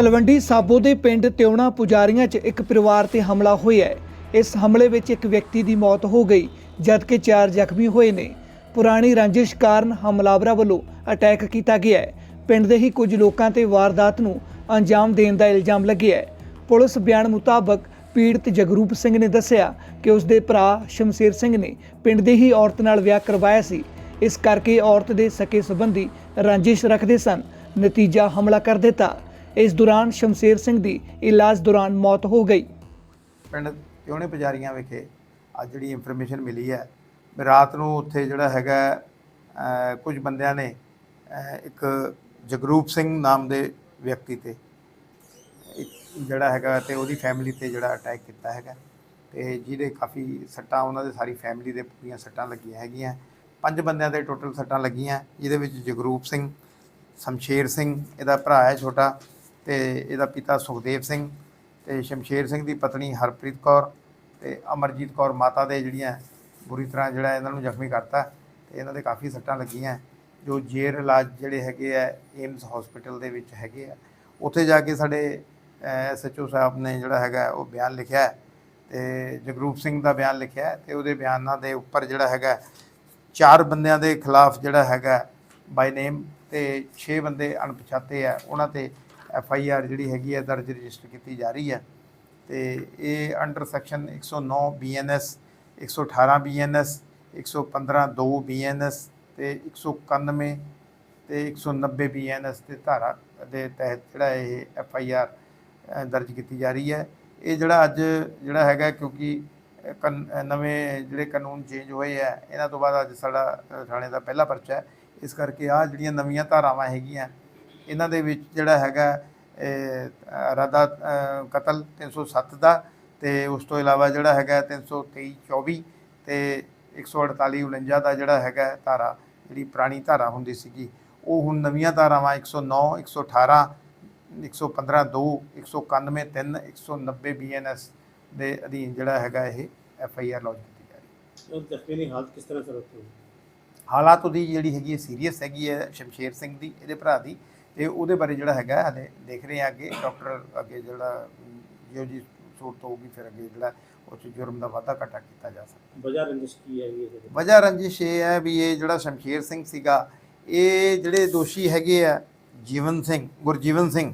ਤਲਵੰਡੀ ਸਾਬੋ ਦੇ ਪਿੰਡ ਤਿਉਣਾ ਪੁਜਾਰੀਆਂ 'ਚ ਇੱਕ ਪਰਿਵਾਰ ਤੇ ਹਮਲਾ ਹੋਇਆ ਹੈ। ਇਸ ਹਮਲੇ ਵਿੱਚ ਇੱਕ ਵਿਅਕਤੀ ਦੀ ਮੌਤ ਹੋ ਗਈ, ਜਦਕਿ ਚਾਰ ਜ਼ਖਮੀ ਹੋਏ ਨੇ। ਪੁਰਾਣੀ ਰੰਜਿਸ਼ ਕਾਰਨ ਹਮਲਾਵਰਾਂ ਵੱਲੋਂ ਅਟੈਕ ਕੀਤਾ ਗਿਆ ਹੈ। ਪਿੰਡ ਦੇ ਹੀ ਕੁਝ ਲੋਕਾਂ ਤੇ ਵਾਰਦਾਤ ਨੂੰ ਅੰਜਾਮ ਦੇਣ ਦਾ ਇਲਜ਼ਾਮ ਲੱਗਿਆ ਹੈ। ਪੁਲਿਸ ਬਿਆਨ ਮੁਤਾਬਕ ਪੀੜਤ ਜਗਰੂਪ ਸਿੰਘ ਨੇ ਦੱਸਿਆ ਕਿ ਉਸ ਦੇ ਭਰਾ ਸ਼ਮਸ਼ੇਰ ਸਿੰਘ ਨੇ ਪਿੰਡ ਦੇ ਹੀ ਔਰਤ ਨਾਲ ਵਿਆਹ ਕਰਵਾਇਆ ਸੀ। ਇਸ ਕਰਕੇ ਔਰਤ ਦੇ ਸਕੇ ਸੰਬੰਧੀ ਰੰਜਿਸ਼ ਰੱਖਦੇ ਸਨ। ਨਤੀਜਾ ਹਮਲਾ ਕਰ ਦਿੱਤਾ। ਇਸ ਦੌਰਾਨ ਸ਼ਮਸ਼ੇਰ ਸਿੰਘ ਦੀ ਇਲਾਜ ਦੌਰਾਨ ਮੌਤ ਹੋ ਗਈ। ਪਿੰਡ ਕਿਉਣੇ ਪੁਜਾਰੀਆਂ ਵਿਖੇ ਅੱਜ ਜਿਹੜੀ ਇਨਫੋਰਮੇਸ਼ਨ ਮਿਲੀ ਹੈ। ਰਾਤ ਨੂੰ ਉੱਥੇ ਜਿਹੜਾ ਹੈਗਾ ਕੁਝ ਬੰਦਿਆਂ ਨੇ ਇੱਕ ਜਗਰੂਪ ਸਿੰਘ ਨਾਮ ਦੇ ਵਿਅਕਤੀ ਤੇ ਜਿਹੜਾ ਹੈਗਾ ਤੇ ਉਹਦੀ ਫੈਮਿਲੀ ਤੇ ਜਿਹੜਾ ਅਟੈਕ ਕੀਤਾ ਹੈਗਾ ਤੇ ਜਿਹਦੇ ਕਾਫੀ ਸੱਟਾਂ, ਉਹਨਾਂ ਦੇ ਸਾਰੀ ਫੈਮਿਲੀ ਦੇ ਪੂਰੀਆਂ ਸੱਟਾਂ ਲੱਗੀਆਂ ਹੈਗੀਆਂ। ਪੰਜ ਬੰਦਿਆਂ ਦੇ ਟੋਟਲ ਸੱਟਾਂ ਲੱਗੀਆਂ, ਜਿਹਦੇ ਵਿੱਚ ਜਗਰੂਪ ਸਿੰਘ, ਸ਼ਮਸ਼ੇਰ ਸਿੰਘ, ਇਹਦਾ ਭਰਾ ਹੈ ਛੋਟਾ ਤੇ ਇਹਦਾ ਪਿਤਾ ਸੁਖਦੇਵ ਸਿੰਘ ਤੇ ਸ਼ਮਸ਼ੇਰ ਸਿੰਘ ਦੀ ਪਤਨੀ ਹਰਪ੍ਰੀਤ ਕੌਰ ਤੇ ਅਮਰਜੀਤ ਕੌਰ ਮਾਤਾ ਦੇ ਜਿਹੜੀਆਂ ਬੁਰੀ ਤਰ੍ਹਾਂ ਜਿਹੜਾ ਇਹਨਾਂ ਨੂੰ ਜ਼ਖਮੀ ਕਰਤਾ ਤੇ ਇਹਨਾਂ ਦੇ ਕਾਫੀ ਸੱਟਾਂ ਲੱਗੀਆਂ। ਜੋ ਜੇਰ ਇਲਾਜ ਜਿਹੜੇ ਹੈਗੇ ਆ ਏਮਸ ਹਸਪੀਟਲ ਦੇ ਵਿੱਚ ਹੈਗੇ ਆ। ਉੱਥੇ ਜਾ ਕੇ ਸਾਡੇ ਐਸਐਚਓ ਸਾਹਿਬ ਨੇ ਜਿਹੜਾ ਹੈਗਾ ਉਹ ਬਿਆਨ ਲਿਖਿਆ ਹੈ ਤੇ ਜਗਰੂਪ ਸਿੰਘ ਦਾ ਬਿਆਨ ਲਿਖਿਆ ਹੈ ਤੇ ਉਹਦੇ ਬਿਆਨਾਂ ਦੇ ਉੱਪਰ ਜਿਹੜਾ ਹੈਗਾ ਚਾਰ ਬੰਦਿਆਂ ਦੇ ਖਿਲਾਫ ਜਿਹੜਾ ਹੈਗਾ ਬਾਈ ਨੇਮ ਤੇ 6 ਬੰਦੇ ਅਣਪਛਾਤੇ ਆ। ਉਹਨਾਂ ਤੇ ਐਫ ਆਈ ਆਰ ਜਿਹੜੀ ਹੈਗੀ ਹੈ ਦਰਜ ਰਜਿਸਟਰ ਕੀਤੀ ਜਾ ਰਹੀ ਹੈ। ਤੇ ਇਹ under section 109 BNS 118 BNS 115 2 BNS ਤੇ 191 ਤੇ 190 ਬੀਐਨਐਸ ਦੇ ਧਾਰਾ ਦੇ ਤਹਿਤ ਜਿਹੜਾ ਇਹ ਐਫ ਆਈ ਆਰ ਦਰਜ ਕੀਤੀ ਜਾ ਰਹੀ ਹੈ। ਇਹ ਜਿਹੜਾ ਅੱਜ ਜਿਹੜਾ ਹੈਗਾ ਕਿਉਂਕਿ ਅ, ਕਨ- ਨਵੇਂ ਜਿਹੜੇ ਕਾਨੂੰਨ ਚੇਂਜ ਹੋਏ ਆ ਇਹਨਾਂ ਤੋਂ ਬਾਅਦ ਅੱਜ ਸਾਡਾ ਥਾਣੇ ਦਾ ਪਹਿਲਾ ਪਰਚਾ ਹੈ। ਇਸ ਕਰਕੇ ਆ ਜਿਹੜੀਆਂ ਨਵੀਆਂ ਧਾਰਾਵਾਂ ਹੈਗੀਆਂ ਇਹਨਾਂ ਦੇ ਵਿੱਚ ਜਿਹੜਾ ਹੈਗਾ ਰਾਦਾ ਕਤਲ 307 ਦਾ ਤੇ ਉਸ ਤੋਂ ਇਲਾਵਾ ਜਿਹੜਾ ਹੈਗਾ 323 24 ਤੇ 148 49 ਦਾ ਜਿਹੜਾ ਹੈਗਾ ਧਾਰਾ ਜਿਹੜੀ ਪੁਰਾਣੀ ਧਾਰਾ ਹੁੰਦੀ ਸੀਗੀ ਉਹ ਹੁਣ ਨਵੀਆਂ ਧਾਰਾਵਾਂ 109 118 115 2 191 3 190 ਬੀਐਨਐਸ ਦੇ ਅਧੀਨ ਜਿਹੜਾ ਹੈਗਾ ਇਹ ਐਫ ਆਈ ਆਰ ਲੌਂਚ ਕੀਤੀ ਜਾ ਰਹੀ ਹੈ। ਉਹ ਦੀ ਹਾਲਤ ਕਿਸ ਤਰ੍ਹਾਂ ਸਰ ਉੱਥੇ ਹਾਲਾਤ ਉਹਦੀ ਜਿਹੜੀ ਹੈਗੀ ਸੀਰੀਅਸ ਹੈਗੀ ਹੈ ਸ਼ਮਸ਼ੇਰ ਸਿੰਘ ਦੀ ਇਹਦੇ ਭਰਾ ਦੀ ਤੇ ਉਹਦੇ ਬਾਰੇ ਜਿਹੜਾ ਹੈਗਾ ਹਲੇ ਦੇਖ ਰਹੇ ਆ ਅੱਗੇ ਡਾਕਟਰ ਅੱਗੇ ਜਿਹੜਾ ਜੋ ਜੀ ਸੂਰਤ ਹੋਊਗੀ ਫਿਰ ਅੱਗੇ ਜਿਹੜਾ ਉਹ 'ਚ ਜੁਰਮ ਦਾ ਵਾਧਾ ਘਟਾ ਕੀਤਾ ਜਾ ਸਕਦਾ ਵਜ੍ਹਾ ਰੰਜਿਸ਼ ਕੀ ਇਹਦੇ ਵਿੱਚ? ਵਜ੍ਹਾ ਰੰਜਿਸ਼ ਇਹ ਹੈ ਵੀ ਇਹ ਜਿਹੜਾ ਸ਼ਮਸ਼ੇਰ ਸਿੰਘ ਸੀਗਾ ਇਹ ਜਿਹੜੇ ਦੋਸ਼ੀ ਹੈਗੇ ਆ ਜੀਵਨ ਸਿੰਘ ਗੁਰਜੀਵਨ ਸਿੰਘ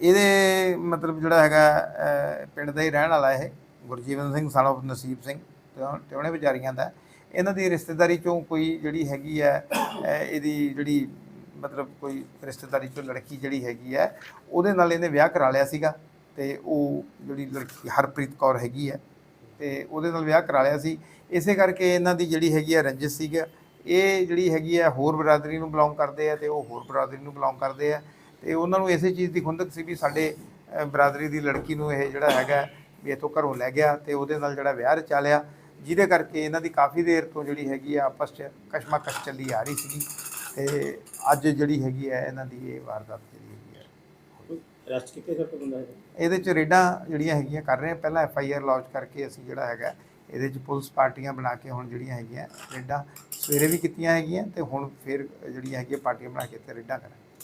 ਇਹਦੇ ਮਤਲਬ ਜਿਹੜਾ ਹੈਗਾ ਪਿੰਡ ਦਾ ਹੀ ਰਹਿਣ ਵਾਲਾ ਇਹ ਗੁਰਜੀਵਨ ਸਿੰਘ of ਨਸੀਬ ਸਿੰਘ ਤੇ- ਉਹਨੇ ਵਿਚਾਰੀਆਂ ਦਾ ਇਹਨਾਂ ਦੀ ਰਿਸ਼ਤੇਦਾਰੀ ਚੋਂ ਕੋਈ ਜਿਹੜੀ ਹੈਗੀ ਹੈ ਇਹਦੀ ਜਿਹੜੀ ਮਤਲਬ ਕੋਈ ਰਿਸ਼ਤੇਦਾਰੀ ਚੋਂ ਲੜਕੀ ਜਿਹੜੀ ਹੈਗੀ ਹੈ, ਉਹਦੇ ਨਾਲ ਇਹਨੇ ਵਿਆਹ ਕਰਾ ਲਿਆ ਸੀਗਾ ਤੇ ਉਹ ਜਿਹੜੀ ਲੜਕੀ ਹਰਪ੍ਰੀਤ ਕੌਰ ਹੈਗੀ ਹੈ, ਤੇ ਉਹਦੇ ਨਾਲ ਵਿਆਹ ਕਰਾ ਲਿਆ ਸੀ। ਇਸੇ ਕਰਕੇ ਇਹਨਾਂ ਦੀ ਜਿਹੜੀ ਹੈਗੀ ਹੈ ਰੰਜਿਸ਼ ਸੀਗਾ, ਇਹ ਜਿਹੜੀ ਹੈਗੀ ਹੈ ਹੋਰ ਬਰਾਦਰੀ ਨੂੰ ਬਿਲੋਂਗ ਕਰਦੇ ਆ ਤੇ ਉਹ ਹੋਰ ਬਰਾਦਰੀ ਨੂੰ ਬਿਲੋਂਗ ਕਰਦੇ ਆ। ਤੇ ਉਹਨਾਂ ਨੂੰ ਇਸੇ ਚੀਜ਼ ਦੀ ਖੁੰਦਕ ਸੀ ਵੀ ਸਾਡੇ ਬਰਾਦਰੀ ਦੀ ਲੜਕੀ ਨੂੰ ਇਹ ਜਿਹੜਾ ਹੈਗਾ ਵੀ ਇਥੋਂ ਘਰੋਂ ਲੈ ਗਿਆ ਤੇ ਉਹਦੇ ਨਾਲ ਜਿਹੜਾ ਵਿਆਹ ਰਚਾ ਲਿਆ। ਜਿਹਦੇ ਕਰਕੇ ਇਹਨਾਂ ਦੀ ਕਾਫੀ ਦੇਰ ਤੋਂ ਜਿਹੜੀ ਹੈਗੀ ਆ ਆਪਸ 'ਚ ਕਸ਼ਮਕਸ਼ ਚੱਲੀ ਆ ਰਹੀ ਸੀਗੀ। ਤੇ ਅੱਜ ਜਿਹੜੀ ਹੈਗੀ ਹੈ ਇਹਨਾਂ ਦੀ ਇਹ ਵਾਰਦਾਤ ਜਿਹੜੀ ਹੈਗੀ ਹੈ। ਅਰੈਸਟ ਕੀਤੇ ਸਰ ਕੋਈ ਬੰਦਾ ਇਹਦੇ ਚ ਰੇਡਾਂ ਜਿਹੜੀਆਂ ਹੈਗੀਆਂ ਕਰ ਰਹੇ ਆ ਪਹਿਲਾਂ ਐਫ ਆਈ ਆਰ ਲੌਂਚ ਕਰਕੇ ਅਸੀਂ ਜਿਹੜਾ ਹੈਗਾ ਇਹਦੇ ਚ ਪੁਲਿਸ ਪਾਰਟੀਆਂ ਬਣਾ ਕੇ ਹੁਣ ਜਿਹੜੀਆਂ ਹੈਗੀਆਂ ਰੇਡਾਂ ਸਵੇਰੇ ਵੀ ਕੀਤੀਆਂ ਹੈਗੀਆਂ ਤੇ ਹੁਣ ਫਿਰ ਜਿਹੜੀਆਂ ਹੈਗੀਆਂ ਪਾਰਟੀਆਂ ਬਣਾ ਕੇ ਤੇ ਰੇਡਾਂ ਕਰਾਂਗੇ।